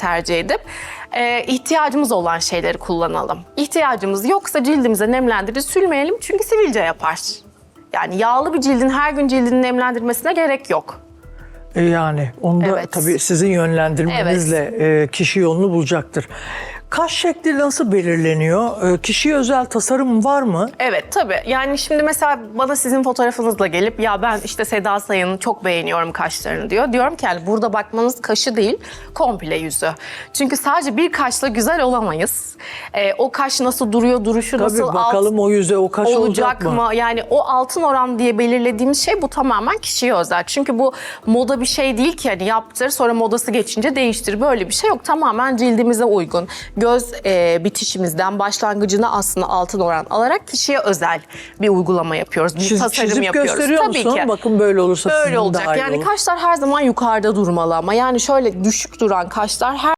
tercih edip e, ihtiyacımız olan şeyleri kullanalım. İhtiyacımız yoksa cildimize nemlendirici sürmeyelim çünkü sivilce yapar. Yani yağlı bir cildin her gün cildini nemlendirmesine gerek yok. E yani onda Evet. tabii sizin yönlendirmenizle e, kişi yolunu bulacaktır. Kaş şekli nasıl belirleniyor? E, kişiye özel tasarım var mı? Evet tabii. Yani şimdi mesela bana sizin fotoğrafınızla gelip ya ben işte Seda Sayan'ı çok beğeniyorum kaşlarını diyor. Diyorum ki yani burada bakmanız kaşı değil komple yüzü. Çünkü sadece bir kaşla güzel olamayız. Ee, o kaş nasıl duruyor, duruşu Tabii nasıl alt- bakalım o yüze o kaş olacak, olacak mı? mı? Yani o altın oran diye belirlediğimiz şey bu tamamen kişiye özel. Çünkü bu moda bir şey değil ki hani yaptır sonra modası geçince değiştir. Böyle bir şey yok. Tamamen cildimize uygun. Göz e, bitişimizden başlangıcına aslında altın oran alarak kişiye özel bir uygulama yapıyoruz. Bir Çiz- tasarım çizip yapıyoruz. gösteriyor Tabii musun? ki. Bakın böyle olursa Böyle olacak. Yani olur. kaşlar her zaman yukarıda durmalı ama yani şöyle düşük duran kaşlar her